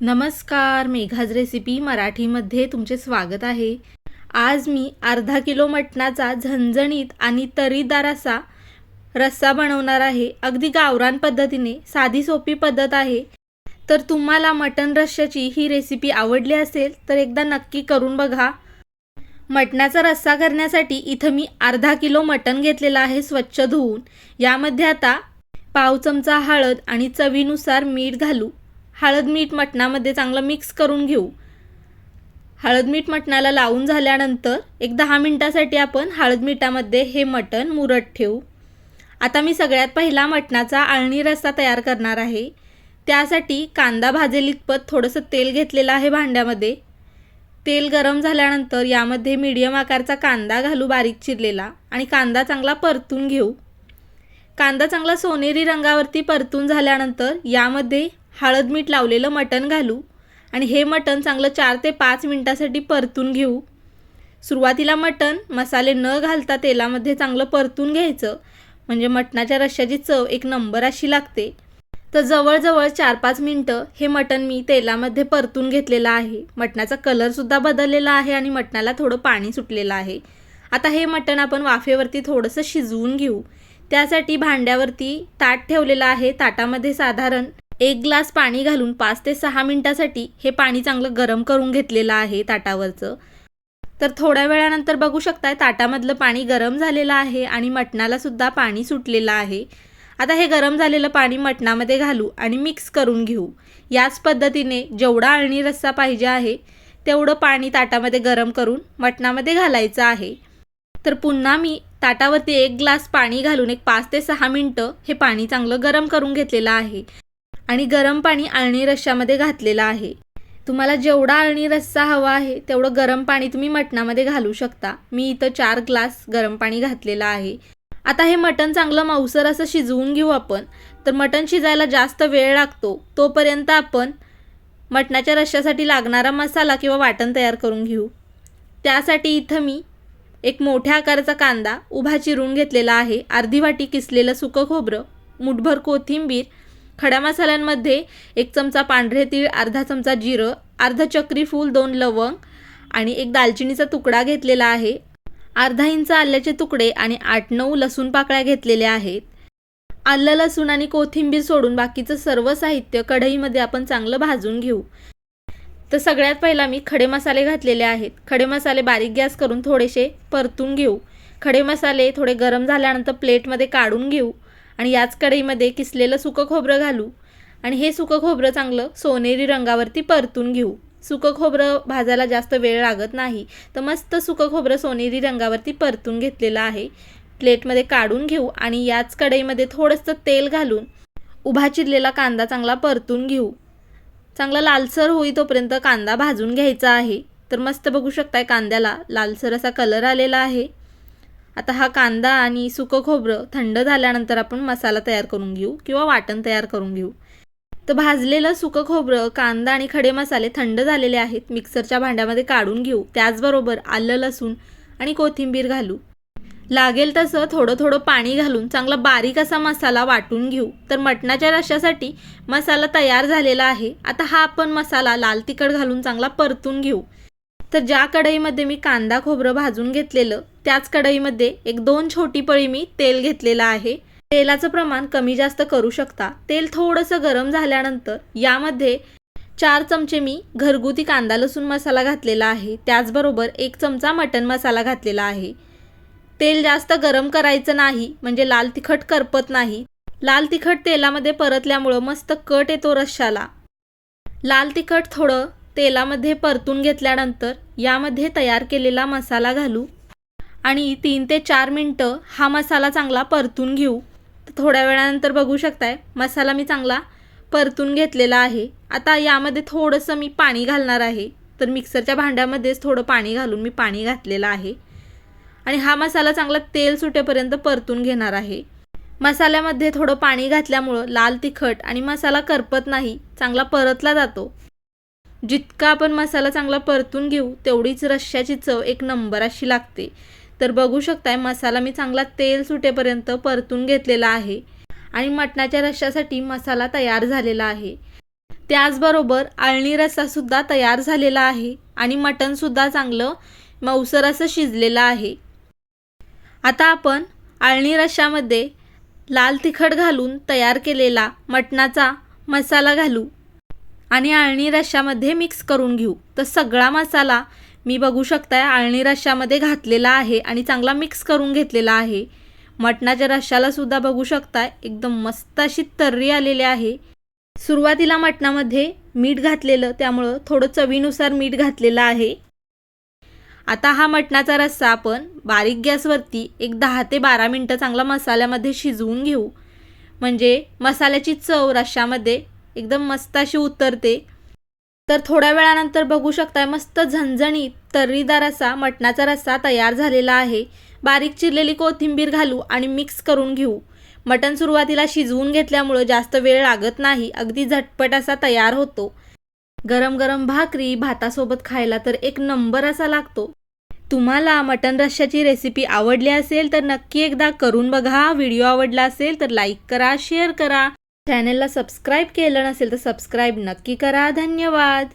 नमस्कार मेघाज रेसिपी मराठीमध्ये तुमचे स्वागत आहे. आज मी अर्धा किलो मटणाचा झणझणीत आणि तरीदार असा रस्सा बनवणार आहे. अगदी गावरान पद्धतीने साधी सोपी पद्धत आहे. तर तुम्हाला मटण रश्श्याची ही रेसिपी आवडली असेल तर एकदा नक्की करून बघा. मटणाचा रस्सा करण्यासाठी इथं मी अर्धा किलो मटण घेतलेलं आहे स्वच्छ धुवून. यामध्ये आता पाव चमचा हळद आणि चवीनुसार मीठ घालू. हळद मीठ मटणामध्ये चांगलं मिक्स करून घेऊ. हळद मीठ मटणाला लावून झाल्यानंतर एक दहा मिनटासाठी आपण हळद मिठामध्ये हे मटण मुरत ठेवू. आता मी सगळ्यात पहिला मटणाचा आळणी रस्सा तयार करणार आहे. त्यासाठी कांदा भाजेल इतपत थोडंसं तेल घेतलेलं आहे भांड्यामध्ये. तेल गरम झाल्यानंतर यामध्ये मीडियम आकारचा कांदा घालू बारीक चिरलेला आणि कांदा चांगला परतून घेऊ. कांदा चांगला सोनेरी रंगावरती परतून झाल्यानंतर यामध्ये हळद मीठ लावलेलं मटण घालू आणि हे मटण चांगलं चार ते पाच मिनटासाठी परतून घेऊ. सुरुवातीला मटण मसाले न घालता तेलामध्ये चांगलं परतून घ्यायचं. म्हणजे मटणाच्या रश्श्याची चव एक नंबर अशी लागते. तर जवळजवळ चार पाच मिनटं हे मटण मी तेलामध्ये परतून घेतलेलं आहे. मटणाचा कलरसुद्धा बदललेला आहे आणि मटणाला थोडं पाणी सुटलेलं आहे. आता हे मटण आपण वाफेवरती थोडंसं शिजवून घेऊ. त्यासाठी भांड्यावरती ताट ठेवलेलं आहे. ताटामध्ये साधारण एक ग्लास पाणी घालून पाच ते सहा मिनटासाठी हे पाणी चांगलं गरम करून घेतलेलं आहे ताटावरचं. तर थोड्या वेळानंतर बघू शकताय ताटामधलं पाणी गरम झालेलं आहे आणि मटणाला सुद्धा पाणी सुटलेलं आहे. आता हे गरम झालेलं पाणी मटणामध्ये घालू आणि मिक्स करून घेऊ. याच पद्धतीने जेवढा अळणी रस्सा पाहिजे आहे तेवढं पाणी ताटामध्ये गरम करून मटणामध्ये घालायचं आहे. तर पुन्हा मी ताटावरती एक ग्लास पाणी घालून एक पाच ते सहा मिनटं हे पाणी चांगलं गरम करून घेतलेलं आहे. आणि गरम पाणी आळणी रश्श्यामध्ये घातलेलं आहे. तुम्हाला जेवढा आळणी रस्सा हवा आहे तेवढं गरम पाणी तुम्ही मटणामध्ये घालू शकता. मी इथं चार ग्लास गरम पाणी घातलेलं आहे. आता हे मटण चांगलं मऊसर असं शिजवून घेऊ आपण. तर मटण शिजायला जास्त वेळ लागतो. तोपर्यंत आपण मटणाच्या रश्श्यासाठी लागणारा मसाला किंवा वाटण तयार करून घेऊ. त्यासाठी इथं मी एक मोठ्या आकाराचा कांदा उभा चिरून घेतलेला आहे. अर्धी वाटी किसलेलं सुकं खोबरं मुठभर कोथिंबीर खड्या मसाल्यांमध्ये एक चमचा पांढरे तीळ अर्धा चमचा जिरं अर्धा चक्री फूल दोन लवंग आणि एक दालचिनीचा तुकडा घेतलेला आहे. अर्धा इंच आल्याचे तुकडे आणि आठ नऊ लसूण पाकळ्या घेतलेल्या आहेत. आलं लसूण आणि कोथिंबीर सोडून बाकीचं सर्व साहित्य कढईमध्ये आपण चांगलं भाजून घेऊ. तर सगळ्यात पहिला मी खडे मसाले घातलेले आहेत. खडे मसाले बारीक गॅस करून थोडेसे परतून घेऊ. खडे मसाले थोडे गरम झाल्यानंतर प्लेटमध्ये काढून घेऊ. आणि याच कढईमध्ये किसलेलं सुकं खोबरं घालू. आणि हे सुकं खोबरं चांगलं सोनेरी रंगावरती परतून घेऊ. सुकं खोबरं भाजायला जास्त वेळ लागत नाही. तर मस्त सुकं खोबरं सोनेरी रंगावरती परतून घेतलेलं आहे. प्लेटमध्ये काढून घेऊ आणि याच कढईमध्ये थोडंसं तेल घालून उभा चिरलेला कांदा चांगला परतून घेऊ. चांगला लालसर होई तोपर्यंत कांदा भाजून घ्यायचा आहे. तर मस्त बघू शकताय कांद्याला लालसर असा कलर आलेला आहे. आता हा कांदा आणि सुकं खोबरं थंड झाल्यानंतर आपण मसाला तयार करून घेऊ किंवा वाटण तयार करून घेऊ. तर भाजलेलं सुकं खोबरं कांदा आणि खडे मसाले थंड झालेले आहेत मिक्सरच्या भांड्यामध्ये काढून घेऊ. त्याचबरोबर आलं लसूण आणि कोथिंबीर घालू. लागेल तसं थोडं थोडं पाणी घालून चांगला बारीक असा मसाला वाटून घेऊ. तर मटणाच्या रश्श्यासाठी मसाला तयार झालेला आहे. आता हा आपण मसाला लाल तिखट घालून चांगला परतून घेऊ. तर ज्या कढईमध्ये मी कांदा खोबरं भाजून घेतलेलं त्याच कढईमध्ये एक दोन छोटी पळी मी तेल घेतलेलं आहे. तेलाचं प्रमाण कमी जास्त करू शकता. तेल थोडंसं गरम झाल्यानंतर यामध्ये चार चमचे मी घरगुती कांदा लसूण मसाला घातलेला आहे. त्याचबरोबर एक चमचा मटण मसाला घातलेला आहे. तेल जास्त गरम करायचं नाही म्हणजे लाल तिखट करपत नाही. लाल तिखट तेलामध्ये परतल्यामुळं मस्त कट येतो रश्शाला लाल तिखट थोडं तेलामध्ये परतून घेतल्यानंतर यामध्ये तयार केलेला मसाला घालू. आणि तीन ते चार मिनटं हा मसाला चांगला परतून घेऊ. थोड्या वेळानंतर बघू शकताय मसाला मी चांगला परतून घेतलेला आहे. आता यामध्ये थोडंसं मी पाणी घालणार आहे. तर मिक्सरच्या भांड्यामध्येच थोडं पाणी घालून मी पाणी घातलेलं आहे. आणि हा मसाला चांगला तेल सुटेपर्यंत परतून घेणार आहे. मसाल्यामध्ये थोडं पाणी घातल्यामुळं लाल तिखट आणि मसाला करपत नाही चांगला परतला जातो. जितका आपण मसाला चांगला परतून घेऊ तेवढीच रश्श्याची चव एक नंबर अशी लागते. तर बघू शकताय मसाला मी चांगला तेल सुटेपर्यंत परतून घेतलेला आहे आणि मटणाच्या रश्श्यासाठी मसाला तयार झालेला आहे. त्याचबरोबर आळणी रस्सासुद्धा तयार झालेला आहे आणि मटणसुद्धा चांगलं मऊसर असं शिजलेलं आहे. आता आपण आळणी रश्श्यामध्ये लाल तिखट घालून तयार केलेला मटणाचा मसाला घालू. आणि आळणी रश्श्यामध्ये मिक्स करून घेऊ. तर सगळा मसाला मी बघू शकताय आळणी रश्श्यामध्ये घातलेला आहे आणि चांगला मिक्स करून घेतलेला आहे. मटणाच्या रश्शाला सुद्धा बघू शकताय एकदम मस्त अशी तर्री आलेली आहे. सुरुवातीला मटणामध्ये मीठ घातलेलं त्यामुळं थोडं चवीनुसार मीठ घातलेलं आहे. आता हा मटणाचा रस्सा आपण बारीक गॅसवरती एक दहा ते बारा मिनटं चांगला मसाल्यामध्ये शिजवून घेऊ. म्हणजे मसाल्याची चव रश्श्यामध्ये एकदम मस्त अशी उतरते. तर थोड्या वेळानंतर बघू शकताय मस्त झणझणीत तर्रीदार असा मटणाचा रस्सा तयार झालेला आहे. बारीक चिरलेली कोथिंबीर घालू आणि मिक्स करून घेऊ. मटण सुरुवातीला शिजवून घेतल्यामुळं जास्त वेळ लागत नाही अगदी झटपट असा तयार होतो. गरम गरम भाकरी भातासोबत खायला तर एक नंबर असा लागतो. तुम्हाला मटन रश्श्याची रेसिपी आवडली असेल तर नक्की एकदा करून बघा. व्हिडिओ आवडला असेल तर लाईक करा शेअर करा. चॅनलला सबस्क्राईब केलं नसेल तर सबस्क्राईब नक्की करा. धन्यवाद.